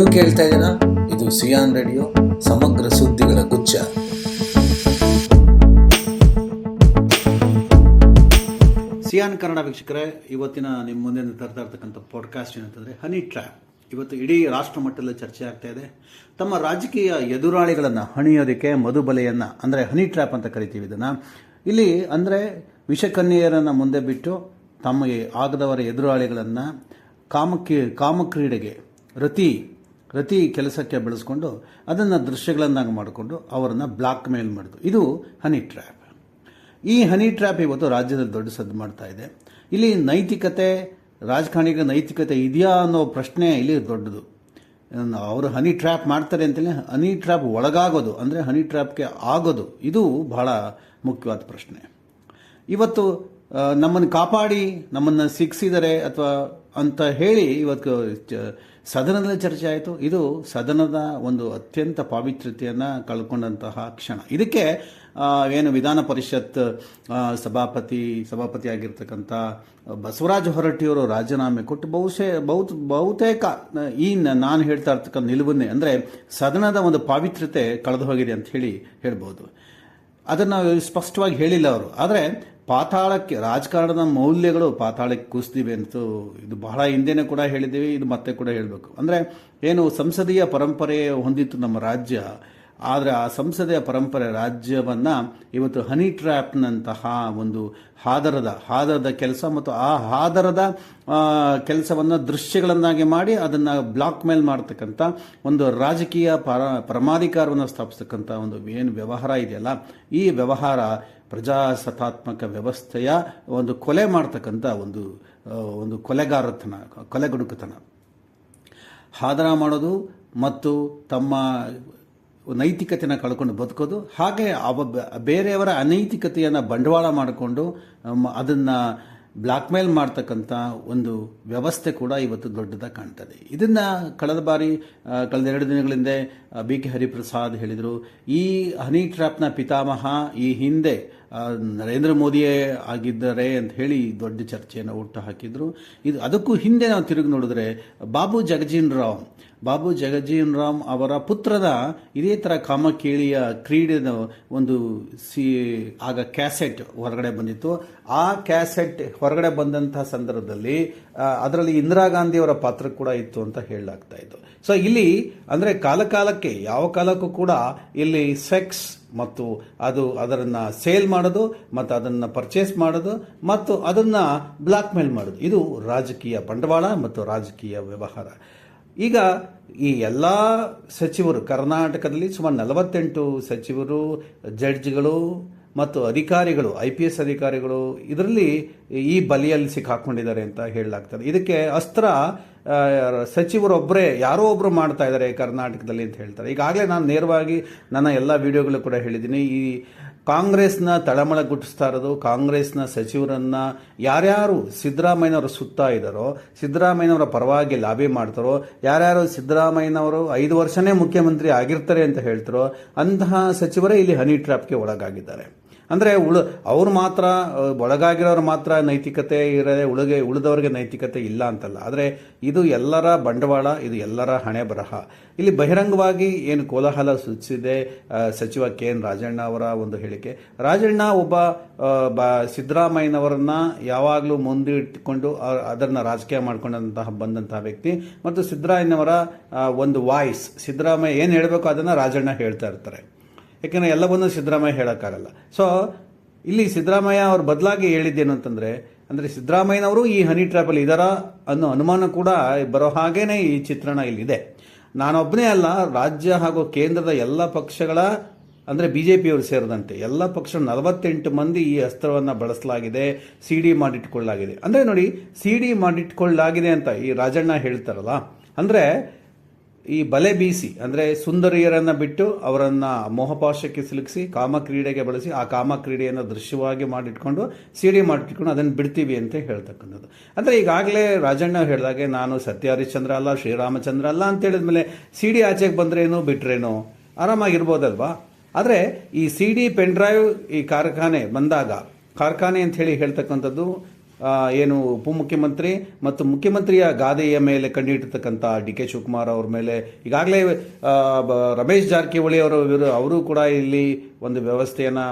ನೀವು ಕೇಳ್ತಾ ಇದ್ದೀರಾ? ಇದು ಸಿಯಾನ್ ರೇಡಿಯೋ, ಸಮಗ್ರ ಸುದ್ದಿಗಳ ಗುಚ್ಛ. ಸಿಯಾನ್ ಕನ್ನಡ ವೀಕ್ಷಕರೇ, ಇವತ್ತಿನ ನಿಮ್ಮ ಮುಂದೆ ತರ್ತಾ ಇರ್ತಕ್ಕಂಥ ಪಾಡ್ಕಾಸ್ಟ್ ಏನಂತಂದರೆ, ಹನಿ ಟ್ರ್ಯಾಪ್. ಇವತ್ತು ಇಡೀ ರಾಷ್ಟ್ರ ಮಟ್ಟದಲ್ಲಿ ಚರ್ಚೆ ಆಗ್ತಾ ಇದೆ. ತಮ್ಮ ರಾಜಕೀಯ ಎದುರಾಳಿಗಳನ್ನು ಹಣಿಯೋದಕ್ಕೆ ಮಧುಬಲೆಯನ್ನು ಅಂದರೆ ಹನಿ ಟ್ರ್ಯಾಪ್ ಅಂತ ಕರಿತೀವಿ ಇದನ್ನು. ಇಲ್ಲಿ ಅಂದರೆ ವಿಷಕನ್ಯೆಯರನ್ನು ಮುಂದೆ ಬಿಟ್ಟು ತಮಗೆ ಆಗದವರ ಎದುರಾಳಿಗಳನ್ನು ಕಾಮಕ್ಕೆ, ಕಾಮಕ್ರೀಡೆಗೆ, ರತಿ ರತಿ ಕೆಲಸಕ್ಕೆ ಬೆಳೆಸ್ಕೊಂಡು ಅದನ್ನು ದೃಶ್ಯಗಳನ್ನಾಗಿ ಮಾಡಿಕೊಂಡು ಅವರನ್ನು ಬ್ಲಾಕ್ ಮೇಲ್ ಮಾಡಿದ್ರು ಇದು ಹನಿ ಟ್ರ್ಯಾಪ್. ಈ ಹನಿ ಟ್ರ್ಯಾಪ್ ಇವತ್ತು ರಾಜ್ಯದಲ್ಲಿ ದೊಡ್ಡ ಸದ್ದು ಮಾಡ್ತಾ ಇದೆ. ಇಲ್ಲಿ ನೈತಿಕತೆ, ರಾಜಕಾರಣಿಗಳ ನೈತಿಕತೆ ಇದೆಯಾ ಅನ್ನೋ ಪ್ರಶ್ನೆ ಇಲ್ಲಿ ದೊಡ್ಡದು. ಅವರು ಹನಿ ಟ್ರ್ಯಾಪ್ ಮಾಡ್ತಾರೆ ಅಂತಲೇ ಹನಿ ಟ್ರ್ಯಾಪ್ ಒಳಗಾಗೋದು, ಅಂದರೆ ಹನಿ ಟ್ರ್ಯಾಪ್ಗೆ ಆಗೋದು, ಇದು ಬಹಳ ಮುಖ್ಯವಾದ ಪ್ರಶ್ನೆ. ಇವತ್ತು ನಮ್ಮನ್ನು ಕಾಪಾಡಿ, ನಮ್ಮನ್ನು ಸಿಕ್ಕಿಸಿದರೆ ಅಥವಾ ಅಂತ ಹೇಳಿ ಇವತ್ತು ಸದನದಲ್ಲಿ ಚರ್ಚೆ ಆಯಿತು. ಇದು ಸದನದ ಒಂದು ಅತ್ಯಂತ ಪಾವಿತ್ರ್ಯತೆಯನ್ನು ಕಳ್ಕೊಂಡಂತಹ ಕ್ಷಣ. ಇದಕ್ಕೆ ಏನು ವಿಧಾನ ಪರಿಷತ್ ಸಭಾಪತಿ ಸಭಾಪತಿ ಆಗಿರ್ತಕ್ಕಂಥ ಬಸವರಾಜ ಹೊರಟ್ಟಿಯವರು ರಾಜೀನಾಮೆ ಕೊಟ್ಟು ಬಹುಶಃ, ಬಹುತ್, ಬಹುತೇಕ, ಈ ನಾನು ಹೇಳ್ತಾ ಇರ್ತಕ್ಕಂಥ ನಿಲುವನ್ನೇ ಅಂದರೆ ಸದನದ ಒಂದು ಪಾವಿತ್ರ್ಯತೆ ಕಳೆದು ಹೋಗಿದೆ ಅಂತ ಹೇಳಿ ಹೇಳ್ಬೋದು. ಅದನ್ನು ಸ್ಪಷ್ಟವಾಗಿ ಹೇಳಿಲ್ಲ ಅವರು. ಆದರೆ ಪಾತಾಳಕ್ಕೆ ರಾಜಕಾರಣದ ಮೌಲ್ಯಗಳು ಪಾತಾಳಕ್ಕೆ ಕುಸಿದಿವೆ ಅಂತೂ ಇದು ಬಹಳ ಹಿಂದೆನೇ ಕೂಡ ಹೇಳಿದ್ದೀವಿ, ಇದು ಮತ್ತೆ ಕೂಡ ಹೇಳಬೇಕು. ಅಂದರೆ ಏನು ಸಂಸದೀಯ ಪರಂಪರೆ ಹೊಂದಿತ್ತು ನಮ್ಮ ರಾಜ್ಯ, ಆದರೆ ಆ ಸಂಸದೀಯ ಪರಂಪರೆ ರಾಜ್ಯವನ್ನು ಇವತ್ತು ಹನಿ ಟ್ರ್ಯಾಪ್ನಂತಹ ಒಂದು ಹಾದರದ ಹಾದರದ ಕೆಲಸ ಮತ್ತು ಆ ಹಾದರದ ಕೆಲಸವನ್ನು ದೃಶ್ಯಗಳನ್ನಾಗಿ ಮಾಡಿ ಅದನ್ನು ಬ್ಲಾಕ್ ಮೇಲ್ ಮಾಡ್ತಕ್ಕಂಥ ಒಂದು ರಾಜಕೀಯ ಪರ, ಪರಮಾಧಿಕಾರವನ್ನು ಸ್ಥಾಪಿಸ್ತಕ್ಕಂಥ ಒಂದು ಏನು ವ್ಯವಹಾರ ಇದೆಯಲ್ಲ, ಈ ವ್ಯವಹಾರ ಪ್ರಜಾಸತ್ತಾತ್ಮಕ ವ್ಯವಸ್ಥೆಯ ಒಂದು ಕೊಲೆ ಮಾಡ್ತಕ್ಕಂಥ ಒಂದು ಒಂದು ಕೊಲೆಗಾರತನ ಕೊಲೆಗಡುಕತನ ಹಾದರ ಮಾಡೋದು ಮತ್ತು ತಮ್ಮ ನೈತಿಕತೆಯನ್ನು ಕಳ್ಕೊಂಡು ಬದುಕೋದು, ಹಾಗೆ ಅವ ಬೇರೆಯವರ ಅನೈತಿಕತೆಯನ್ನು ಬಂಡವಾಳ ಮಾಡಿಕೊಂಡು ಅದನ್ನು ಬ್ಲ್ಯಾಕ್ಮೇಲ್ ಮಾಡ್ತಕ್ಕಂಥ ಒಂದು ವ್ಯವಸ್ಥೆ ಕೂಡ ಇವತ್ತು ದೊಡ್ಡದಾಗಿ ಕಾಣ್ತದೆ. ಇದನ್ನು ಕಳೆದ ಬಾರಿ ಕಳೆದ ಎರಡು ದಿನಗಳಿಂದ ಬಿ ಕೆ ಹರಿಪ್ರಸಾದ್ ಹೇಳಿದರು, ಈ ಹನಿ ಟ್ರ್ಯಾಪ್ನ ಪಿತಾಮಹ ಈ ಹಿಂದೆ ನರೇಂದ್ರ ಮೋದಿಯೇ ಆಗಿದ್ದಾರೆ ಅಂತ ಹೇಳಿ ದೊಡ್ಡ ಚರ್ಚೆಯನ್ನು ಹುಟ್ಟು ಹಾಕಿದ್ರು. ಇದು ಅದಕ್ಕೂ ಹಿಂದೆ ನಾವು ತಿರುಗಿ ನೋಡಿದ್ರೆ ಬಾಬು ಜಗಜೀನ್ ರಾವ್, ಬಾಬು ಜಗಜೀನ್ ರಾಮ್ ಅವರ ಪುತ್ರದ ಇದೇ ಥರ ಕಾಮಕೇಳಿಯ ಕ್ರೀಡೆದ ಒಂದು ಸಿ, ಆಗ ಕ್ಯಾಸೆಟ್ ಹೊರಗಡೆ ಬಂದಿತ್ತು. ಆ ಕ್ಯಾಸೆಟ್ ಹೊರಗಡೆ ಬಂದಂತಹ ಸಂದರ್ಭದಲ್ಲಿ ಅದರಲ್ಲಿ ಇಂದಿರಾ ಗಾಂಧಿಯವರ ಪಾತ್ರ ಕೂಡ ಇತ್ತು ಅಂತ ಹೇಳಲಾಗ್ತಾ ಇತ್ತು. ಸೊ ಇಲ್ಲಿ, ಅಂದರೆ ಕಾಲಕಾಲಕ್ಕೆ ಯಾವ ಕಾಲಕ್ಕೂ ಕೂಡ ಇಲ್ಲಿ ಸೆಕ್ಸ್ ಮತ್ತು ಅದು ಅದನ್ನು ಸೇಲ್ ಮಾಡೋದು, ಮತ್ತು ಅದನ್ನು ಪರ್ಚೇಸ್ ಮಾಡೋದು, ಮತ್ತು ಅದನ್ನು ಬ್ಲಾಕ್ ಮೇಲ್ ಮಾಡೋದು. ಇದು ರಾಜಕೀಯ ಬಂಡವಾಳ ಮತ್ತು ರಾಜಕೀಯ ವ್ಯವಹಾರ. ಈಗ ಈ ಎಲ್ಲ ಸಚಿವರು, ಕರ್ನಾಟಕದಲ್ಲಿ ಸುಮಾರು ನಲವತ್ತೆಂಟು ಸಚಿವರು ಜಡ್ಜ್ಗಳು ಮತ್ತು ಅಧಿಕಾರಿಗಳು, ಐ ಪಿ ಎಸ್ ಅಧಿಕಾರಿಗಳು ಇದರಲ್ಲಿ ಈ ಬಲಿಯಲ್ಲಿ ಸಿಕ್ಕಾಕೊಂಡಿದ್ದಾರೆ ಅಂತ ಹೇಳಲಾಗ್ತದೆ. ಇದಕ್ಕೆ ಅಸ್ತ್ರ ಸಚಿವರೊಬ್ಬರೇ ಯಾರೋ ಒಬ್ಬರು ಮಾಡ್ತಾ ಇದ್ದಾರೆ ಕರ್ನಾಟಕದಲ್ಲಿ ಅಂತ ಹೇಳ್ತಾರೆ. ಈಗಾಗಲೇ ನಾನು ನೇರವಾಗಿ ನನ್ನ ಎಲ್ಲ ವಿಡಿಯೋಗಳು ಕೂಡ ಹೇಳಿದ್ದೀನಿ. ಈ ಕಾಂಗ್ರೆಸ್ನ ತಳಮಳ ಗುಟ್ಟಿಸ್ತಾ ಇರೋದು, ಕಾಂಗ್ರೆಸ್ನ ಸಚಿವರನ್ನ ಯಾರ್ಯಾರು ಸಿದ್ದರಾಮಯ್ಯನವರು ಸುತ್ತಾ ಇದ್ದಾರೋ, ಸಿದ್ದರಾಮಯ್ಯನವರ ಪರವಾಗಿ ಲಾಬಿ ಮಾಡ್ತಾರೋ, ಯಾರ್ಯಾರು ಸಿದ್ದರಾಮಯ್ಯನವರು ಐದು ವರ್ಷನೇ ಮುಖ್ಯಮಂತ್ರಿ ಆಗಿರ್ತಾರೆ ಅಂತ ಹೇಳ್ತಾರೋ, ಅಂತಹ ಸಚಿವರೇ ಇಲ್ಲಿ ಹನಿ ಟ್ರ್ಯಾಪ್ಗೆ ಒಳಗಾಗಿದ್ದಾರೆ. ಅಂದರೆ ಉಳ ಅವ್ರು ಮಾತ್ರ ಒಳಗಾಗಿರೋರು ಮಾತ್ರ ನೈತಿಕತೆ ಇರದೆ ಉಳಗೆ, ಉಳಿದವರಿಗೆ ನೈತಿಕತೆ ಇಲ್ಲ ಅಂತಲ್ಲ. ಆದರೆ ಇದು ಎಲ್ಲರ ಬಂಡವಾಳ, ಇದು ಎಲ್ಲರ ಹಣೆ ಬರಹ. ಇಲ್ಲಿ ಬಹಿರಂಗವಾಗಿ ಏನು ಕೋಲಾಹಲ ಸೂಚಿಸಿದೆ ಸಚಿವ ಕೆ ಎನ್ ರಾಜಣ್ಣ ಅವರ ಒಂದು ಹೇಳಿಕೆ. ರಾಜಣ್ಣ ಒಬ್ಬ ಬ, ಸಿದ್ದರಾಮಯ್ಯನವರನ್ನ ಯಾವಾಗಲೂ ಮುಂದಿಟ್ಟುಕೊಂಡು ಅದನ್ನ ರಾಜಕೀಯ ಮಾಡ್ಕೊಂಡಂತಹ, ಬಂದಂತಹ ವ್ಯಕ್ತಿ. ಮತ್ತು ಸಿದ್ದರಾಮಯ್ಯನವರ ಒಂದು ವಾಯ್ಸ್. ಸಿದ್ದರಾಮಯ್ಯ ಏನು ಹೇಳಬೇಕು ಅದನ್ನು ರಾಜಣ್ಣ ಹೇಳ್ತಾ ಇರ್ತಾರೆ. ಯಾಕೆಂದರೆ ಎಲ್ಲವನ್ನೂ ಸಿದ್ದರಾಮಯ್ಯ ಹೇಳೋಕ್ಕಾಗಲ್ಲ. ಸೊ ಇಲ್ಲಿ ಸಿದ್ದರಾಮಯ್ಯ ಅವ್ರ ಬದಲಾಗಿ ಹೇಳಿದ್ದೇನು ಅಂತಂದರೆ, ಅಂದರೆ ಸಿದ್ದರಾಮಯ್ಯನವರು ಈ ಹನಿ ಟ್ರ್ಯಾಪಲ್ಲಿ ಇದ್ದಾರಾ ಅನ್ನೋ ಅನುಮಾನ ಕೂಡ ಬರೋ ಹಾಗೇ ಈ ಚಿತ್ರಣ ಇಲ್ಲಿದೆ. ನಾನೊಬ್ಬನೇ ಅಲ್ಲ, ರಾಜ್ಯ ಹಾಗೂ ಕೇಂದ್ರದ ಎಲ್ಲ ಪಕ್ಷಗಳ, ಅಂದರೆ ಬಿ ಜೆ ಪಿಯವರು ಸೇರಿದಂತೆ ಎಲ್ಲ ಪಕ್ಷ ನಲವತ್ತೆಂಟು ಮಂದಿ ಈ ಅಸ್ತ್ರವನ್ನು ಬಳಸಲಾಗಿದೆ ಸಿ ಡಿ ಮಾಡಿಟ್ಕೊಳ್ಳಲಾಗಿದೆ. ಅಂದರೆ ನೋಡಿ ಸಿ ಡಿ ಮಾಡಿಟ್ಕೊಳ್ಳಲಾಗಿದೆ ಅಂತ ಈ ರಾಜಣ್ಣ ಹೇಳ್ತಾರಲ್ಲ, ಅಂದರೆ ಈ ಬಲೆ ಬೀಸಿ, ಅಂದರೆ ಸುಂದರಿಯರನ್ನು ಬಿಟ್ಟು ಅವರನ್ನು ಮೋಹಪಾಶಕ್ಕೆ ಸಿಲುಕಿಸಿ ಕಾಮಕ್ರೀಡೆಗೆ ಬಳಸಿ ಆ ಕಾಮಕ್ರೀಡೆಯನ್ನು ದೃಶ್ಯವಾಗಿ ಮಾಡಿಟ್ಕೊಂಡು, ಸಿಡಿ ಮಾಡಿಟ್ಕೊಂಡು ಅದನ್ನು ಬಿಡ್ತೀವಿ ಅಂತ ಹೇಳ್ತಕ್ಕಂಥದ್ದು. ಅಂದರೆ ಈಗಾಗಲೇ ರಾಜಣ್ಣ ಹೇಳಿದಾಗೆ, ನಾನು ಸತ್ಯ ಹರಿಶ್ಚಂದ್ರ ಅಲ್ಲ, ಶ್ರೀರಾಮಚಂದ್ರ ಅಲ್ಲ ಅಂತ ಹೇಳಿದ್ಮೇಲೆ ಸಿ ಡಿ ಆಚೆಗೆ ಬಂದ್ರೇನು, ಬಿಟ್ರೇನು? ಆರಾಮಾಗಿರ್ಬೋದಲ್ವಾ? ಆದರೆ ಈ ಸಿ ಡಿ ಪೆನ್ ಡ್ರೈವ್ ಈ ಕಾರ್ಖಾನೆ ಬಂದಾಗ, ಕಾರ್ಖಾನೆ ಅಂತ ಹೇಳಿ ಹೇಳ್ತಕ್ಕಂಥದ್ದು ಏನು ಉಪಮುಖ್ಯಮಂತ್ರಿ ಮತ್ತು ಮುಖ್ಯಮಂತ್ರಿಯ ಗಾದೆಯ ಮೇಲೆ ಕಂಡಿಟ್ಟಿರ್ತಕ್ಕಂಥ ಡಿ ಕೆ ಶಿವಕುಮಾರ್ ಅವ್ರ ಮೇಲೆ ಈಗಾಗಲೇ ರಮೇಶ್ ಜಾರಕಿಹೊಳಿ ಅವರ ವಿರು, ಅವರು ಕೂಡ ಇಲ್ಲಿ ಒಂದು ವ್ಯವಸ್ಥೆಯನ್ನು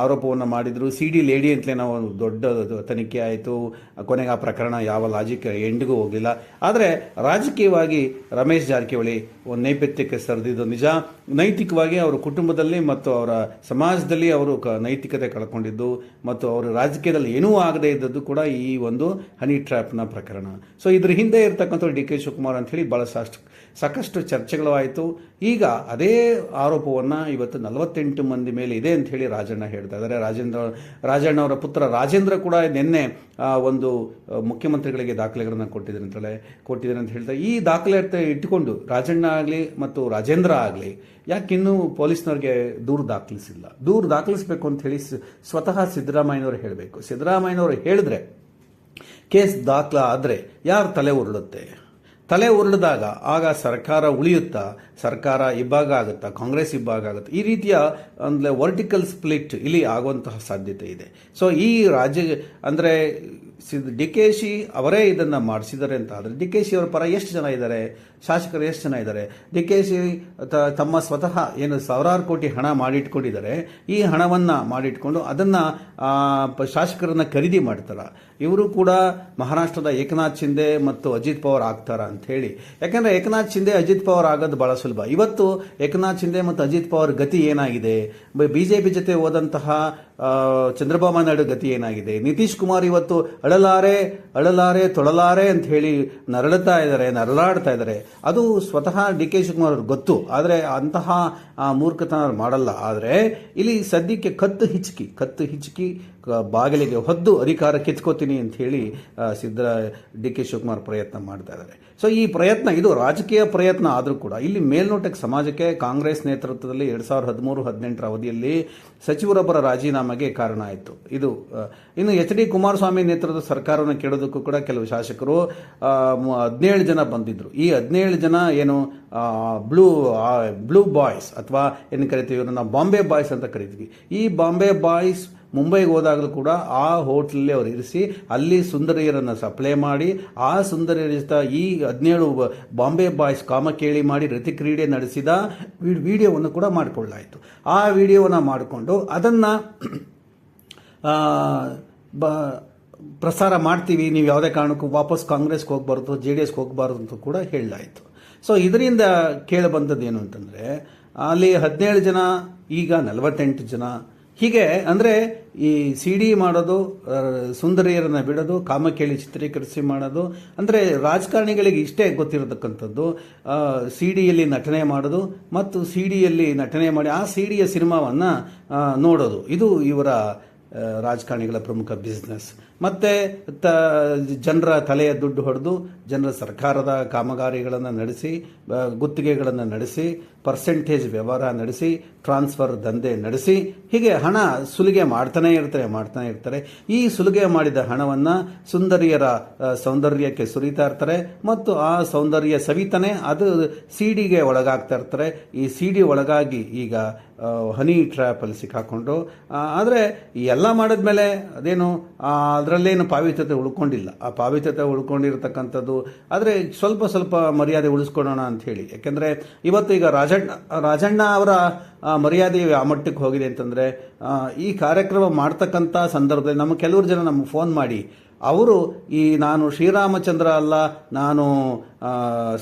ಆರೋಪವನ್ನು ಮಾಡಿದರು. ಸಿ ಡಿ ಲೇಡಿ ಅಂತಲೇ ನಾವು ದೊಡ್ಡ ತನಿಖೆ ಆಯಿತು. ಕೊನೆಗೆ ಆ ಪ್ರಕರಣ ಯಾವ ಲಾಜಿಕ್ ಎಂಡಿಗೂ ಹೋಗಲಿಲ್ಲ. ಆದರೆ ರಾಜಕೀಯವಾಗಿ ರಮೇಶ್ ಜಾರಕಿಹೊಳಿ ಒಂದು ನೈಪಥ್ಯಕ್ಕೆ ಸರಿದಿದ್ದು ನಿಜ. ನೈತಿಕವಾಗಿ ಅವರ ಕುಟುಂಬದಲ್ಲಿ ಮತ್ತು ಅವರ ಸಮಾಜದಲ್ಲಿ ಅವರು ಕ ನೈತಿಕತೆ ಕಳ್ಕೊಂಡಿದ್ದು ಮತ್ತು ಅವರು ರಾಜಕೀಯದಲ್ಲಿ ಏನೂ ಆಗದೇ ಇದ್ದದ್ದು ಕೂಡ ಈ ಒಂದು ಹನಿ ಟ್ರ್ಯಾಪ್ನ ಪ್ರಕರಣ. ಸೊ ಇದ್ರ ಹಿಂದೆ ಇರತಕ್ಕಂಥ ಡಿ ಕೆ ಶಿವಕುಮಾರ್ ಅಂಥೇಳಿ ಭಾಳ ಸಾಷ್ಟು ಸಾಕಷ್ಟು ಚರ್ಚೆಗಳು ಆಯಿತು ಈಗ ಅದೇ ಆರೋಪವನ್ನು ಇವತ್ತು ನಲವತ್ತೆಂಟು ಮಂದಿ ಮೇಲೆ ಇದೆ ಅಂತ ಹೇಳಿ ರಾಜಣ್ಣ ಹೇಳ್ತಾ ಇದ್ದಾರೆ. ರಾಜೇಂದ್ರ, ರಾಜಣ್ಣ ಅವರ ಪುತ್ರ ರಾಜೇಂದ್ರ ಕೂಡ ನಿನ್ನೆ ಒಂದು ಮುಖ್ಯಮಂತ್ರಿಗಳಿಗೆ ದಾಖಲೆಗಳನ್ನು ಕೊಟ್ಟಿದ್ದಾರೆ ಅಂತಲೇ ಕೊಟ್ಟಿದ್ದಾರೆ ಅಂತ ಹೇಳ್ತಾ ಈ ದಾಖಲೆ ಇಟ್ಟುಕೊಂಡು ರಾಜಣ್ಣ ಆಗಲಿ ಮತ್ತು ರಾಜೇಂದ್ರ ಆಗಲಿ ಯಾಕಿನ್ನೂ ಪೊಲೀಸ್ನವ್ರಿಗೆ ದೂರು ದಾಖಲಿಸಿಲ್ಲ? ದೂರು ದಾಖಲಿಸಬೇಕು ಅಂತ ಹೇಳಿ ಸ್ವತಃ ಸಿದ್ದರಾಮಯ್ಯನವರು ಹೇಳಬೇಕು. ಸಿದ್ದರಾಮಯ್ಯನವರು ಹೇಳಿದ್ರೆ ಕೇಸ್ ದಾಖಲಾದರೆ ಯಾರು ತಲೆ ಉರುಳುತ್ತೆ? ತಲೆ ಉರುಳಿದಾಗ ಆಗ ಸರ್ಕಾರ ಉಳಿಯುತ್ತಾ ಸರ್ಕಾರ ಇಬ್ಬಾಗ ಆಗುತ್ತಾ, ಕಾಂಗ್ರೆಸ್ ಇಬ್ಬಾಗ ಆಗುತ್ತೆ, ಈ ರೀತಿಯ ಅಂದರೆ ವರ್ಟಿಕಲ್ ಸ್ಪ್ಲಿಟ್ ಇಲ್ಲಿ ಆಗುವಂತಹ ಸಾಧ್ಯತೆ ಇದೆ. ಸೊ ಈ ರಾಜ್ಯ, ಅಂದರೆ ಡಿ ಕೆ ಶಿ ಅವರೇ ಇದನ್ನು ಮಾಡಿಸಿದ್ದಾರೆ ಅಂತ ಆದರೆ, ಡಿ ಕೆ ಶಿ ಅವರ ಪರ ಎಷ್ಟು ಜನ ಇದ್ದಾರೆ, ಶಾಸಕರು ಎಷ್ಟು ಜನ ಇದ್ದಾರೆ, ಡಿ ಕೆ ಶಿ ತಮ್ಮ ಸ್ವತಃ ಏನು ಸಾವಿರಾರು ಕೋಟಿ ಹಣ ಮಾಡಿಟ್ಕೊಂಡಿದ್ದಾರೆ, ಈ ಹಣವನ್ನು ಮಾಡಿಟ್ಕೊಂಡು ಅದನ್ನು ಶಾಸಕರನ್ನು ಖರೀದಿ ಮಾಡ್ತಾರೆ? ಇವರು ಕೂಡ ಮಹಾರಾಷ್ಟ್ರದ ಏಕನಾಥ್ ಶಿಂದೆ ಮತ್ತು ಅಜಿತ್ ಪವಾರ್ ಆಗ್ತಾರ ಅಂತ ಹೇಳಿ. ಯಾಕೆಂದರೆ ಏಕನಾಥ್ ಶಿಂದೆ ಅಜಿತ್ ಪವಾರ್ ಆಗೋದು ಭಾಳ ಇವತ್ತು ಏಕನಾಥ್ ಶಿಂದೆ ಮತ್ತು ಅಜಿತ್ ಪವಾರ್ ಗತಿ ಏನಾಗಿದೆ? ಬಿಜೆಪಿ ಜೊತೆ ಹೋದಂತಹ ಚಂದ್ರಬಾಬು ನಾಯ್ಡು ಗತಿ ಏನಾಗಿದೆ? ನಿತೀಶ್ ಕುಮಾರ್ ಇವತ್ತು ಅಳಲಾರೆ ಅಳಲಾರೆ ತೊಳಲಾರೆ ಅಂತ ಹೇಳಿ ನರಳುತ್ತಾ ಇದ್ದಾರೆ ನರಳಾಡ್ತಾ ಇದ್ದಾರೆ. ಅದು ಸ್ವತಃ ಡಿ ಕೆ ಶಿವಕುಮಾರ್ ಅವ್ರಿಗೆ ಗೊತ್ತು. ಆದರೆ ಅಂತಹ ಮೂರ್ಖತನ ಮಾಡಲ್ಲ. ಆದರೆ ಇಲ್ಲಿ ಸದ್ಯಕ್ಕೆ ಕತ್ತು ಹಿಚ್ಕಿ ಕತ್ತು ಹಿಚ್ಕಿ ಬಾಗಿಲಿಗೆ ಹೊದ್ದು ಅಧಿಕಾರ ಕಿತ್ಕೋತೀನಿ ಅಂತ ಹೇಳಿ ಆ, ಸಿದ್ದ ಡಿ ಕೆ ಶಿವಕುಮಾರ್ ಪ್ರಯತ್ನ ಮಾಡ್ತಾ ಇದ್ದಾರೆ. ಸೊ ಈ ಪ್ರಯತ್ನ, ಇದು ರಾಜಕೀಯ ಪ್ರಯತ್ನ ಆದರೂ ಕೂಡ, ಇಲ್ಲಿ ಮೇಲ್ನೋಟಕ್ಕೆ ಸಮಾಜಕ್ಕೆ ಕಾಂಗ್ರೆಸ್ ನೇತೃತ್ವದಲ್ಲಿ ಎರಡು ಸಾವಿರದ ಹದಿಮೂರು, ಹದಿನೆಂಟರ ಅವಧಿಯಲ್ಲಿ ಸಚಿವರೊಬ್ಬರ ರಾಜೀನಾಮೆಗೆ ಕಾರಣ ಆಯಿತು. ಇದು ಇನ್ನು ಎಚ್ ಡಿ ಕುಮಾರಸ್ವಾಮಿ ನೇತೃತ್ವದ ಸರ್ಕಾರವನ್ನು ಕೇಳೋದಕ್ಕೂ ಕೂಡ ಕೆಲವು ಶಾಸಕರು ಹದಿನೇಳು ಜನ ಬಂದಿದ್ರು. ಈ ಹದಿನೇಳು ಜನ ಏನು ಬ್ಲೂ ಬ್ಲೂ ಬಾಯ್ಸ್, ಅಥವಾ ಏನು ಕರಿತೀವಿ ನಾವು ಬಾಂಬೆ ಬಾಯ್ಸ್ ಅಂತ ಕರಿತೀವಿ. ಈ ಬಾಂಬೆ ಬಾಯ್ಸ್ ಮುಂಬೈಗೆ ಹೋದಾಗಲೂ ಕೂಡ ಆ ಹೋಟ್ಲಲ್ಲಿ ಅವರು ಇರಿಸಿ, ಅಲ್ಲಿ ಸುಂದರಿಯರನ್ನು ಸಪ್ಲೈ ಮಾಡಿ, ಆ ಸುಂದರಿಯರ ಈ ಹದಿನೇಳು ಬಾಂಬೆ ಬಾಯ್ಸ್ ಕಾಮಕೇಳಿ ಮಾಡಿ ರತಿಕ್ರೀಡೆ ನಡೆಸಿದ ವಿಡಿಯೋವನ್ನು ಕೂಡ ಮಾಡಿಕೊಳ್ಳಾಯಿತು ಆ ವಿಡಿಯೋವನ್ನು ಮಾಡಿಕೊಂಡು ಅದನ್ನು ಬ, ಪ್ರಸಾರ ಮಾಡ್ತೀವಿ, ನೀವು ಯಾವುದೇ ಕಾರಣಕ್ಕೂ ವಾಪಸ್ ಕಾಂಗ್ರೆಸ್ಗೆ ಹೋಗಬಾರ್ದು ಜೆ ಡಿ ಎಸ್ಗೆ ಹೋಗಬಾರ್ದು ಅಂತ ಕೂಡ ಹೇಳಲಾಯಿತು. ಸೊ ಇದರಿಂದ ಕೇಳಿಬಂದದ್ದು ಏನು ಅಂತಂದರೆ, ಅಲ್ಲಿ ಹದಿನೇಳು ಜನ, ಈಗ ನಲವತ್ತೆಂಟು ಜನ ಹೀಗೆ ಅಂದರೆ ಈ ಸಿ ಡಿ ಮಾಡೋದು ಸುಂದರಿಯರನ್ನ ಬಿಡೋದು ಕಾಮಕೇಳಿ ಚಿತ್ರೀಕರಿಸಿ ಮಾಡೋದು, ಅಂದರೆ ರಾಜಕಾರಣಿಗಳಿಗೆ ಇಷ್ಟೇ ಗೊತ್ತಿರತಕ್ಕಂಥದ್ದು. ಸಿ ಡಿಯಲ್ಲಿ ನಟನೆ ಮಾಡೋದು ಮತ್ತು ಸಿ ಡಿಯಲ್ಲಿ ನಟನೆ ಮಾಡಿ ಆ ಸಿ ಡಿಯ ಸಿನಿಮಾವನ್ನು ನೋಡೋದು. ಇದು ಇವರ ರಾಜಕಾರಣಿಗಳ ಪ್ರಮುಖ ಬಿಸ್ನೆಸ್ ಮತ್ತು ತ, ಜನರ ತಲೆಯ ದುಡ್ಡು ಹೊಡೆದು, ಜನರ ಸರ್ಕಾರದ ಕಾಮಗಾರಿಗಳನ್ನು ನಡೆಸಿ ಗುತ್ತಿಗೆಗಳನ್ನು ನಡೆಸಿ ಪರ್ಸೆಂಟೇಜ್ ವ್ಯವಹಾರ ನಡೆಸಿ, ಟ್ರಾನ್ಸ್ಫರ್ ದಂಧೆ ನಡೆಸಿ, ಹೀಗೆ ಹಣ ಸುಲಿಗೆ ಮಾಡ್ತಾನೆ ಇರ್ತಾರೆ ಮಾಡ್ತಾನೆ ಇರ್ತಾರೆ. ಈ ಸುಲಿಗೆ ಮಾಡಿದ ಹಣವನ್ನು ಸುಂದರಿಯರ ಸೌಂದರ್ಯಕ್ಕೆ ಸುರಿತಾ ಇರ್ತಾರೆ ಮತ್ತು ಆ ಸೌಂದರ್ಯ ಸವಿತಾನೆ ಅದು ಸಿ ಡಿಗೆ ಒಳಗಾಗ್ತಾ ಇರ್ತಾರೆ. ಈ ಸಿ ಡಿ ಒಳಗಾಗಿ ಈಗ ಹನಿ ಟ್ರ್ಯಾಪಲ್ಲಿ ಸಿಕ್ಕಾಕೊಂಡು ಆದರೆ ಎಲ್ಲ ಮಾಡಿದ್ಮೇಲೆ ಅದೇನು ಅದರಲ್ಲೇನು ಪಾವಿತ್ರ್ಯತೆ ಉಳ್ಕೊಂಡಿಲ್ಲ. ಆ ಪಾವಿತ್ರ್ಯತೆ ಉಳ್ಕೊಂಡಿರ್ತಕ್ಕಂಥದ್ದು, ಆದರೆ ಸ್ವಲ್ಪ ಸ್ವಲ್ಪ ಮರ್ಯಾದೆ ಉಳಿಸ್ಕೊಳ್ಳೋಣ ಅಂತ ಹೇಳಿ. ಯಾಕೆಂದರೆ ಇವತ್ತು ಈಗ ರಾಜಣ್ಣ ರಾಜಣ್ಣ ಅವರ ಮರ್ಯಾದೆ ಆ ಮಟ್ಟಕ್ಕೆ ಹೋಗಿದೆ ಅಂತಂದರೆ ಈ ಕಾರ್ಯಕ್ರಮ ಮಾಡ್ತಕ್ಕಂಥ ಸಂದರ್ಭದಲ್ಲಿ ನಮ್ಮ ಕೆಲವರು ಜನ ನಮಗೆ ಫೋನ್ ಮಾಡಿ. ಅವರು ಈ, ನಾನು ಶ್ರೀರಾಮಚಂದ್ರ ಅಲ್ಲ, ನಾನು ಆ,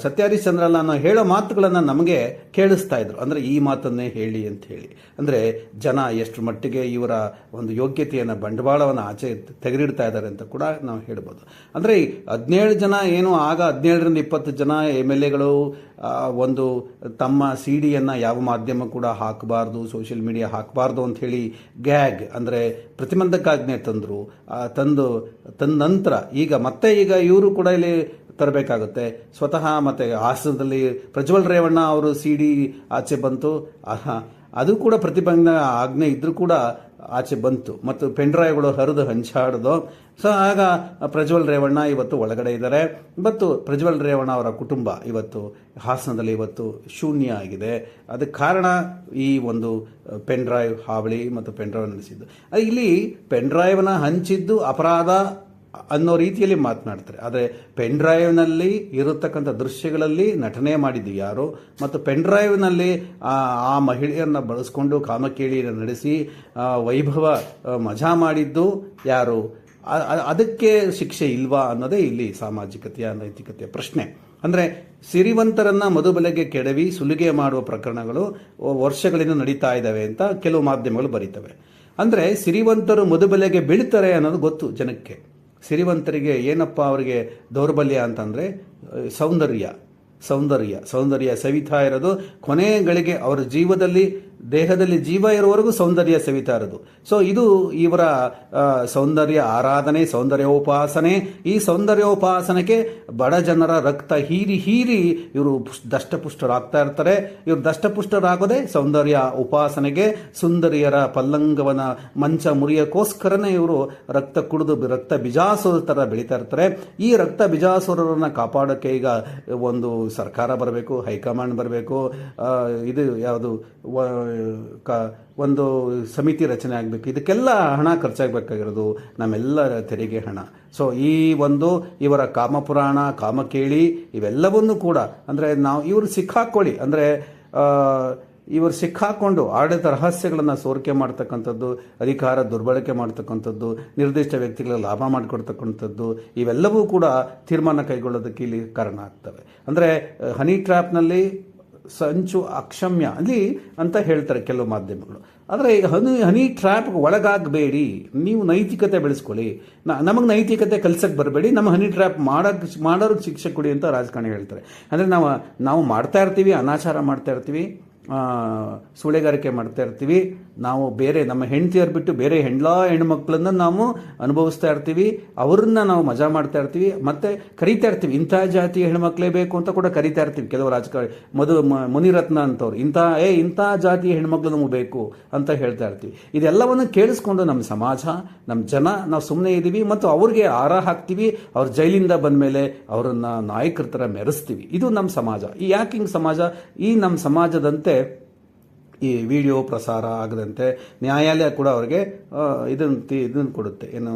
ಸತ್ಯಹರಿಶ್ಚಂದ್ರ ಅಲ್ಲ ಅನ್ನೋ ಹೇಳೋ ಮಾತುಗಳನ್ನು ನಮಗೆ ಕೇಳಿಸ್ತಾ ಇದ್ರು. ಅಂದರೆ ಈ ಮಾತನ್ನೇ ಹೇಳಿ ಅಂತ ಹೇಳಿ. ಅಂದರೆ ಜನ ಎಷ್ಟು ಮಟ್ಟಿಗೆ ಇವರ ಒಂದು ಯೋಗ್ಯತೆಯನ್ನು ಬಂಡವಾಳವನ್ನು ಆಚೆ ತೆಗೆದಿಡ್ತಾ ಇದ್ದಾರೆ ಅಂತ ಕೂಡ ನಾವು ಹೇಳ್ಬೋದು. ಅಂದರೆ ಹದಿನೇಳು ಜನ ಏನು ಆಗ ಹದಿನೇಳರಿಂದ ಇಪ್ಪತ್ತು ಜನ ಎಂ ಎಲ್ ಎಗಳು ಒಂದು ತಮ್ಮ ಸಿ ಡಿಯನ್ನು ಯಾವ ಮಾಧ್ಯಮ ಕೂಡ ಹಾಕಬಾರ್ದು ಸೋಷಿಯಲ್ ಮೀಡಿಯಾ ಹಾಕಬಾರ್ದು ಅಂತ ಹೇಳಿ ಗ್ಯಾಗ್ ಅಂದರೆ ಪ್ರತಿಬಂಧಕಾಜ್ಞೆ ತಂದರು. ತಂದು ತಂದ ನಂತರ ಈಗ ಮತ್ತೆ ಈಗ ಇವರು ಕೂಡ ಇಲ್ಲಿ ತರಬೇಕಾಗುತ್ತೆ. ಸ್ವತಃ ಮತ್ತು ಹಾಸನದಲ್ಲಿ ಪ್ರಜ್ವಲ್ ರೇವಣ್ಣ ಅವರು ಸಿ ಡಿ ಆಚೆ ಬಂತು. ಅದು ಕೂಡ ಪ್ರತಿಬಂಧ ಆಜ್ಞೆ ಇದ್ರೂ ಕೂಡ ಆಚೆ ಬಂತು. ಮತ್ತು ಪೆಂಡ್ರಾಯ್ಗಳು ಹರಿದು ಹಂಚಾಡ್ದು. ಸೊ ಆಗ ಪ್ರಜ್ವಲ್ ರೇವಣ್ಣ ಇವತ್ತು ಒಳಗಡೆ ಇದ್ದಾರೆ. ಮತ್ತು ಪ್ರಜ್ವಲ್ ರೇವಣ್ಣ ಅವರ ಕುಟುಂಬ ಇವತ್ತು ಹಾಸನದಲ್ಲಿ ಇವತ್ತು ಶೂನ್ಯ ಆಗಿದೆ. ಅದಕ್ಕೆ ಕಾರಣ ಈ ಒಂದು ಪೆನ್ ಡ್ರೈವ್ ಹಾವಳಿ ಮತ್ತು ಪೆನ್ ಡ್ರೈವ್ ನಡೆಸಿದ್ದು. ಇಲ್ಲಿ ಪೆನ್ ಡ್ರೈವ್ನ ಹಂಚಿದ್ದು ಅಪರಾಧ ಅನ್ನೋ ರೀತಿಯಲ್ಲಿ ಮಾತನಾಡ್ತಾರೆ. ಆದರೆ ಪೆನ್ ಡ್ರೈವ್ನಲ್ಲಿ ಇರತಕ್ಕಂಥ ದೃಶ್ಯಗಳಲ್ಲಿ ನಟನೆ ಮಾಡಿದ್ದು ಯಾರು? ಮತ್ತು ಪೆನ್ ಡ್ರೈವ್ನಲ್ಲಿ ಆ ಮಹಿಳೆಯರನ್ನ ಬಳಸ್ಕೊಂಡು ಕಾಮಕೇಳಿಯನ್ನು ನಡೆಸಿ ವೈಭವ ಮಜಾ ಮಾಡಿದ್ದು ಯಾರು? ಅದಕ್ಕೆ ಶಿಕ್ಷೆ ಇಲ್ವಾ ಅನ್ನೋದೇ ಇಲ್ಲಿ ಸಾಮಾಜಿಕತೆಯ, ನೈತಿಕತೆಯ ಪ್ರಶ್ನೆ. ಅಂದರೆ ಸಿರಿವಂತರನ್ನ ಮಧುಬಲೆಗೆ ಕೆಡವಿ ಸುಲಿಗೆ ಮಾಡುವ ಪ್ರಕರಣಗಳು ವರ್ಷಗಳಿಂದ ನಡೀತಾ ಇದ್ದಾವೆ ಅಂತ ಕೆಲವು ಮಾಧ್ಯಮಗಳು ಬರೀತವೆ. ಅಂದರೆ ಸಿರಿವಂತರು ಮಧುಬಲೆಗೆ ಬೀಳ್ತಾರೆ ಅನ್ನೋದು ಗೊತ್ತು ಜನಕ್ಕೆ. ಸಿರಿವಂತರಿಗೆ ಏನಪ್ಪ ಅವರಿಗೆ ದೌರ್ಬಲ್ಯ ಅಂತಂದರೆ ಸೌಂದರ್ಯ. ಸೌಂದರ್ಯ. ಸೌಂದರ್ಯ ಸವಿತಾ ಇರೋದು ಕೊನೆಗಳಿಗೆ ಅವರ ಜೀವದಲ್ಲಿ ದೇಹದಲ್ಲಿ ಜೀವ ಇರುವವರೆಗೂ ಸೌಂದರ್ಯ ಸವಿತಾ ಇರೋದು. ಸೊ ಇದು ಇವರ ಸೌಂದರ್ಯ ಆರಾಧನೆ, ಸೌಂದರ್ಯೋಪಾಸನೆ. ಈ ಸೌಂದರ್ಯೋಪಾಸನೆಗೆ ಬಡ ಜನರ ರಕ್ತ ಹೀರಿ ಹೀರಿ ಇವರು ಪುಷ್- ದಷ್ಟಪುಷ್ಟರಾಗ್ತಾ ಇರ್ತಾರೆ. ಇವರು ದಷ್ಟಪುಷ್ಟರಾಗೋದೇ ಸೌಂದರ್ಯ ಉಪಾಸನೆಗೆ, ಸುಂದರಿಯರ ಪಲ್ಲಂಗವನ ಮಂಚ ಮುರಿಯಕ್ಕೋಸ್ಕರನೇ ಇವರು ರಕ್ತ ಕುಡಿದು ರಕ್ತ ಬಿಜಾಸುರ ಥರ ಬೆಳೀತಾ ಇರ್ತಾರೆ. ಈ ರಕ್ತ ಬಿಜಾಸುರರನ್ನ ಕಾಪಾಡೋಕ್ಕೆ ಈಗ ಒಂದು ಸರ್ಕಾರ ಬರಬೇಕು, ಹೈಕಮಾಂಡ್ ಬರಬೇಕು ಇದು ಯಾವುದು ಕ- ಒಂದು ಸಮಿತಿ ರಚನೆ ಆಗಬೇಕು. ಇದಕ್ಕೆಲ್ಲ ಹಣ ಖರ್ಚಾಗಬೇಕಾಗಿರೋದು ನಮ್ಮೆಲ್ಲರ ತೆರಿಗೆ ಹಣ. ಸೊ ಈ ಒಂದು ಇವರ ಕಾಮಪುರಾಣ, ಕಾಮಕೇಳಿ ಇವೆಲ್ಲವನ್ನೂ ಕೂಡ, ಅಂದರೆ ನಾವು ಇವರು ಸಿಕ್ಕಾಕೊಳ್ಳಿ. ಅಂದರೆ ಇವರು ಸಿಕ್ಕಾಕೊಂಡು ಆಡಳಿತ ರಹಸ್ಯಗಳನ್ನು ಸೋರಿಕೆ ಮಾಡ್ತಕ್ಕಂಥದ್ದು, ಅಧಿಕಾರ ದುರ್ಬಳಕೆ ಮಾಡ್ತಕ್ಕಂಥದ್ದು, ನಿರ್ದಿಷ್ಟ ವ್ಯಕ್ತಿಗಳ ಲಾಭ ಮಾಡಿಕೊಡ್ತಕ್ಕಂಥದ್ದು, ಇವೆಲ್ಲವೂ ಕೂಡ ತೀರ್ಮಾನ ಕೈಗೊಳ್ಳೋದಕ್ಕೆ ಇಲ್ಲಿ ಕಾರಣ ಆಗ್ತವೆ. ಅಂದರೆ, ಹನಿ ಟ್ರ್ಯಾಪ್ನಲ್ಲಿ ಸಂಚು ಅಕ್ಷಮ್ಯ ಅಲ್ಲಿ ಅಂತ ಹೇಳ್ತಾರೆ ಕೆಲವು ಮಾಧ್ಯಮಗಳು. ಆದರೆ ಹನಿ ಹನಿ ಟ್ರ್ಯಾಪ್ಗೆ ಒಳಗಾಗಬೇಡಿ. ನೀವು ನೈತಿಕತೆ ಬೆಳೆಸ್ಕೊಳ್ಳಿ. ನಮಗೆ ನೈತಿಕತೆ ಕಲ್ಸಕ್ಕೆ ಬರಬೇಡಿ. ನಮ್ಮ ಹನಿ ಟ್ರ್ಯಾಪ್ ಮಾಡೋಕ್ಕೆ ಮಾಡೋರಿಗೆ ಶಿಕ್ಷೆ ಕೊಡಿ ಅಂತ ರಾಜಕಾರಣಿ ಹೇಳ್ತಾರೆ. ಅಂದರೆ ನಾವು ನಾವು ಮಾಡ್ತಾ ಇರ್ತೀವಿ, ಅನಾಚಾರ ಮಾಡ್ತಾ ಇರ್ತೀವಿ. ಸೂಳೆಗಾರಿಕೆ ಮಾಡ್ತಾ ಇರ್ತೀವಿ. ನಾವು ಬೇರೆ ನಮ್ಮ ಹೆಂಡತಿಯರು ಬಿಟ್ಟು ಬೇರೆ ಹೆಣ್ಲ ಹೆಣ್ಮಕ್ಳನ್ನ ನಾವು ಅನುಭವಿಸ್ತಾ ಇರ್ತೀವಿ. ಅವ್ರನ್ನ ನಾವು ಮಜಾ ಮಾಡ್ತಾ ಇರ್ತೀವಿ. ಮತ್ತೆ ಕರಿತಾ ಇರ್ತೀವಿ. ಇಂಥ ಜಾತಿಯ ಹೆಣ್ಮಕ್ಳೇ ಬೇಕು ಅಂತ ಕೂಡ ಕರಿತಾ ಇರ್ತೀವಿ. ಕೆಲವು ರಾಜಕಾರಣಿ ಮಧು ಮುನಿರತ್ನ ಅಂತವ್ರು. ಇಂಥ, ಏ, ಇಂಥ ಜಾತಿಯ ಹೆಣ್ಮಕ್ಳು ನಮಗೆ ಬೇಕು ಅಂತ ಹೇಳ್ತಾ ಇರ್ತೀವಿ. ಇದೆಲ್ಲವನ್ನು ಕೇಳಿಸ್ಕೊಂಡು ನಮ್ಮ ಸಮಾಜ, ನಮ್ಮ ಜನ, ನಾವು ಸುಮ್ಮನೆ ಇದ್ದೀವಿ ಮತ್ತು ಅವ್ರಿಗೆ ಆರ ಹಾಕ್ತೀವಿ. ಅವ್ರ ಜೈಲಿಂದ ಬಂದಮೇಲೆ ಅವರನ್ನ ನಾಯಕರ ಥರ ಮೆರೆಸ್ತೀವಿ. ಇದು ನಮ್ಮ ಸಮಾಜ. ಈ ಯಾಕೆ ಹಿಂಗೆ ಸಮಾಜ? ಈ ನಮ್ಮ ಸಮಾಜದಂತೆ ಈ ವಿಡಿಯೋ ಪ್ರಸಾರ ಆಗದಂತೆ ನ್ಯಾಯಾಲಯ ಕೂಡ ಅವರಿಗೆ ಇದನ್ನು ಇದನ್ನು ಕೊಡುತ್ತೆ. ಏನು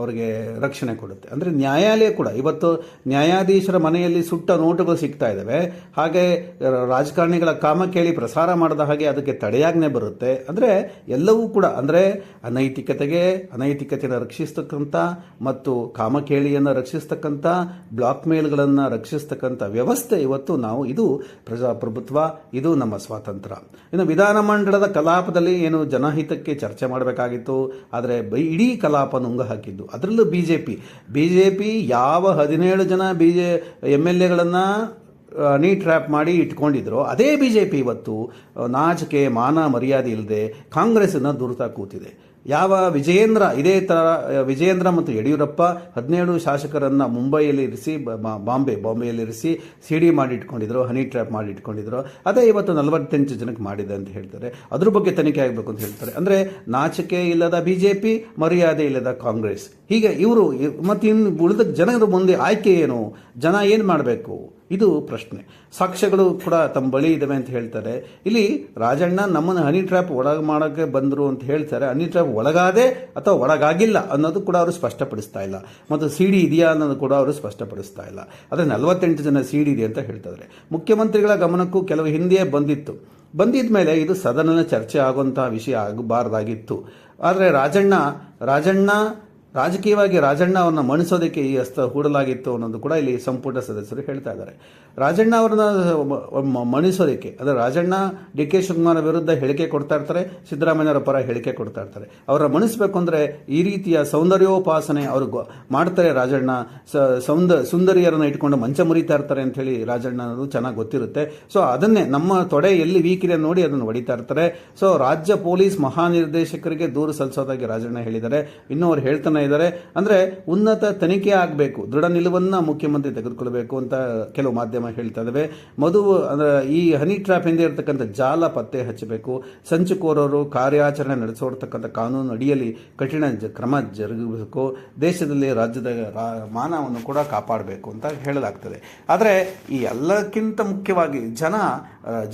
ಅವರಿಗೆ ರಕ್ಷಣೆ ಕೊಡುತ್ತೆ. ಅಂದರೆ ನ್ಯಾಯಾಲಯ ಕೂಡ, ಇವತ್ತು ನ್ಯಾಯಾಧೀಶರ ಮನೆಯಲ್ಲಿ ಸುಟ್ಟ ನೋಟುಗಳು ಸಿಗ್ತಾ ಇದ್ದಾವೆ ಹಾಗೆ ರಾಜಕಾರಣಿಗಳ ಕಾಮ ಕೇಳಿ ಪ್ರಸಾರ ಮಾಡಿದ ಹಾಗೆ ಅದಕ್ಕೆ ತಡೆಯಾಜ್ಞೆ ಬರುತ್ತೆ. ಅಂದರೆ ಎಲ್ಲವೂ ಕೂಡ, ಅಂದರೆ ಅನೈತಿಕತೆಗೆ, ಅನೈತಿಕತೆಯನ್ನು ರಕ್ಷಿಸ್ತಕ್ಕಂಥ ಮತ್ತು ಕಾಮಕೇಳಿಯನ್ನು ರಕ್ಷಿಸ್ತಕ್ಕಂಥ, ಬ್ಲಾಕ್ ಮೇಲ್ಗಳನ್ನು ರಕ್ಷಿಸ್ತಕ್ಕಂಥ ವ್ಯವಸ್ಥೆ ಇವತ್ತು ನಾವು, ಇದು ಪ್ರಜಾಪ್ರಭುತ್ವ, ಇದು ನಮ್ಮ ಸ್ವಾತಂತ್ರ್ಯ. ಇನ್ನು ವಿಧಾನಮಂಡಲದ ಕಲಾಪದಲ್ಲಿ ಏನು ಜನಹಿತಕ್ಕೆ ಚರ್ಚೆ ಮಾಡಬೇಕಾಗಿತ್ತು, ಆದರೆ ಇಡೀ ಕಲಾಪ ನುಂಗ ಹಾಕಿದ್ದು ಅದರಲ್ಲೂ B J P B J P ಯಾವ ಹದಿನೇಳು ಜನ ಬಿ ಜೆ ಎಂ ಎಲ್ ಎಗಳನ್ನು ನೀ ಟ್ರ್ಯಾಪ್ ಮಾಡಿ ಇಟ್ಕೊಂಡಿದ್ರು, ಅದೇ ಬಿ ಜೆ ಪಿ ಇವತ್ತು, ನಾಚಿಕೆ, ಮಾನ ಮರ್ಯಾದೆ ಇಲ್ಲದೆ ಕಾಂಗ್ರೆಸ್ಸನ್ನು ದುರ್ತಾ ಕೂತಿದೆ. ಯಾವ ವಿಜಯೇಂದ್ರ, ಇದೇ ಥರ ವಿಜಯೇಂದ್ರ ಮತ್ತು ಯಡಿಯೂರಪ್ಪ ಹದಿನೇಳು ಶಾಸಕರನ್ನ ಮುಂಬೈಯಲ್ಲಿ ಇರಿಸಿ ಬಾಂಬೆ, ಬಾಂಬೆಯಲ್ಲಿ ಇರಿಸಿ ಸಿ ಡಿ ಮಾಡಿ ಇಟ್ಕೊಂಡಿದ್ರು ಹನಿ ಟ್ರ್ಯಾಪ್ ಮಾಡಿ ಇಟ್ಕೊಂಡಿದ್ರು ಅದೇ ಇವತ್ತು ನಲವತ್ತೆಂಟು ಜನಕ್ಕೆ ಮಾಡಿದೆ ಅಂತ ಹೇಳ್ತಾರೆ. ಅದ್ರ ಬಗ್ಗೆ ತನಿಖೆ ಆಗಬೇಕು ಅಂತ ಹೇಳ್ತಾರೆ. ಅಂದರೆ ನಾಚಿಕೆ ಇಲ್ಲದ ಬಿ ಜೆ ಪಿ ಮರ್ಯಾದೆ ಇಲ್ಲದ ಕಾಂಗ್ರೆಸ್. ಹೀಗೆ ಇವರು ಮತ್ತು ಇನ್ನು ಉಳಿದ ಜನರ ಮುಂದೆ ಆಯ್ಕೆ ಏನು? ಜನ ಏನು ಮಾಡಬೇಕು? ಇದು ಪ್ರಶ್ನೆ. ಸಾಕ್ಷ್ಯಗಳು ಕೂಡ ತಮ್ಮ ಬಳಿ ಇದಾವೆ ಅಂತ ಹೇಳ್ತಾರೆ. ಇಲ್ಲಿ ರಾಜಣ್ಣ ನಮ್ಮನ್ನು ಹನಿ ಟ್ರ್ಯಾಪ್ ಒಳಗೆ ಮಾಡೋಕ್ಕೆ ಬಂದರು ಅಂತ ಹೇಳ್ತಾರೆ. ಹನಿ ಟ್ರ್ಯಾಪ್ ಒಳಗಾದೆ ಅಥವಾ ಒಳಗಾಗಿಲ್ಲ ಅನ್ನೋದು ಕೂಡ ಅವರು ಸ್ಪಷ್ಟಪಡಿಸ್ತಾ ಇಲ್ಲ. ಮತ್ತು ಸಿ ಡಿ ಇದೆಯಾ ಅನ್ನೋದು ಕೂಡ ಅವರು ಸ್ಪಷ್ಟಪಡಿಸ್ತಾ ಇಲ್ಲ. ಅದೇ ನಲವತ್ತೆಂಟು ಜನ ಸಿ ಡಿ ಇದೆ ಅಂತ ಹೇಳ್ತಾರೆ. ಮುಖ್ಯಮಂತ್ರಿಗಳ ಗಮನಕ್ಕೂ ಕೆಲವು ಹಿಂದೆಯೇ ಬಂದಿತ್ತು. ಬಂದಿದ ಮೇಲೆ ಇದು ಸದನದ ಚರ್ಚೆ ಆಗುವಂತಹ ವಿಷಯ ಆಗಬಾರ್ದಾಗಿತ್ತು. ಆದರೆ ರಾಜಣ್ಣ ರಾಜಣ್ಣ ರಾಜಕೀಯವಾಗಿ ರಾಜಣ್ಣ ಅವರನ್ನ ಮಣಿಸೋದಕ್ಕೆ ಈ ಅಸ್ತ ಹೂಡಲಾಗಿತ್ತು ಅನ್ನೋದು ಕೂಡ ಇಲ್ಲಿ ಸಂಪುಟ ಸದಸ್ಯರು ಹೇಳ್ತಾ ಇದ್ದಾರೆ. ರಾಜಣ್ಣ ಅವರನ್ನ ಮಣಿಸೋದಕ್ಕೆ, ಅಂದರೆ ರಾಜಣ್ಣ ಡಿ ಕೆ ಶಿವಕುಮಾರ್ ವಿರುದ್ಧ ಹೇಳಿಕೆ ಕೊಡ್ತಾ ಇರ್ತಾರೆ ಸಿದ್ದರಾಮಯ್ಯರ ಪರ ಹೇಳಿಕೆ ಕೊಡ್ತಾ ಇರ್ತಾರೆ. ಅವರ ಮಣಿಸಬೇಕು ಅಂದರೆ ಈ ರೀತಿಯ ಸೌಂದರ್ಯೋಪಾಸನೆ ಅವರು ಮಾಡ್ತಾರೆ ರಾಜಣ್ಣ. ಸೌಂದ, ಸುಂದರಿಯರನ್ನ ಇಟ್ಕೊಂಡು ಮಂಚ ಮುರಿತಾ ಇರ್ತಾರೆ ಅಂತ ಹೇಳಿ ರಾಜಣ್ಣ ಅನ್ನೋದು ಚೆನ್ನಾಗಿ ಗೊತ್ತಿರುತ್ತೆ. ಸೊ ಅದನ್ನೇ ನಮ್ಮ ತೊಡೆ ಎಲ್ಲಿ ವೀಕ್ ಇದೆ ನೋಡಿ ಅದನ್ನು ಹೊಡಿತಾ ಇರ್ತಾರೆ. ಸೊ ರಾಜ್ಯ ಪೊಲೀಸ್ ಮಹಾನಿರ್ದೇಶಕರಿಗೆ ದೂರು ಸಲ್ಲಿಸೋದಾಗಿ ರಾಜಣ್ಣ ಹೇಳಿದ್ದಾರೆ. ಇನ್ನೂ ಅವ್ರು ಹೇಳ್ತಾನೆ ಇದ್ದಾರೆ. ಅಂದರೆ ಉನ್ನತ ತನಿಖೆ ಆಗಬೇಕು, ದೃಢ ನಿಲುವನ್ನು ಮುಖ್ಯಮಂತ್ರಿ ತೆಗೆದುಕೊಳ್ಬೇಕು ಅಂತ ಕೆಲವು ಮಾಧ್ಯಮ ಹೇಳ್ತಾ ಇದ್ದಾವೆ ಮಧು, ಅಂದರೆ ಈ ಹನಿ ಟ್ರ್ಯಾಪ್ ಹಿಂದೆ ಇರತಕ್ಕಂಥ ಜಾಲ ಪತ್ತೆ ಹಚ್ಚಬೇಕು. ಸಂಚುಕೋರರು ಕಾರ್ಯಾಚರಣೆ ನಡೆಸೋರ್ತಕ್ಕಂಥ ಕಾನೂನು ಅಡಿಯಲ್ಲಿ ಕಠಿಣ ಕ್ರಮ ಜರುಗಿಸಬೇಕು ದೇಶದಲ್ಲಿ ರಾಜ್ಯದ ಮಾನವನ್ನು ಕೂಡ ಕಾಪಾಡಬೇಕು ಅಂತ ಹೇಳಲಾಗ್ತದೆ. ಆದರೆ ಈ ಎಲ್ಲಕ್ಕಿಂತ ಮುಖ್ಯವಾಗಿ ಜನ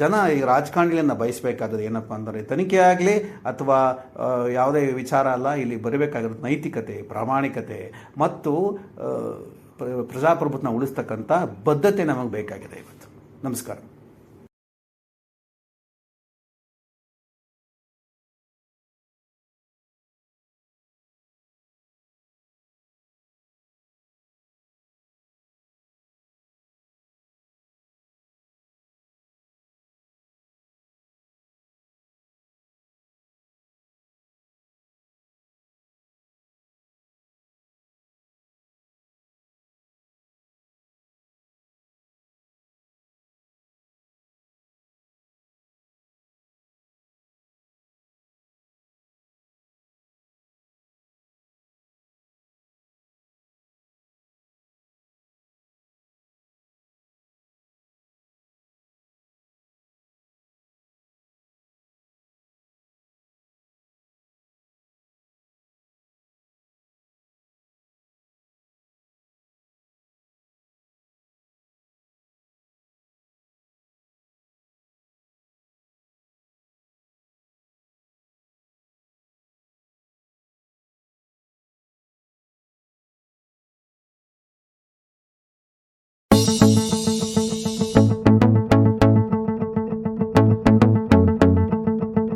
ಜನ ಈ ರಾಜಕಾರಣಿಗಳನ್ನ ಬಯಸಬೇಕಾದದ್ದು ಏನಪ್ಪ ಅಂದರೆ ತನಿಖೆ ಆಗಲಿ ಅಥವಾ ಯಾವುದೇ ವಿಚಾರ ಅಲ್ಲ, ಇಲ್ಲಿ ಬರಬೇಕಾಗಿರೋದು ನೈತಿಕತೆ, ಪ್ರಾಮಾಣಿಕತೆ ಮತ್ತು ಪ್ರಜಾಪ್ರಭುತ್ವನ ಉಳಿಸ್ತಕ್ಕಂಥ ಬದ್ಧತೆ ನಮಗೆ ಬೇಕಾಗಿದೆ ಇವತ್ತು. ನಮಸ್ಕಾರ.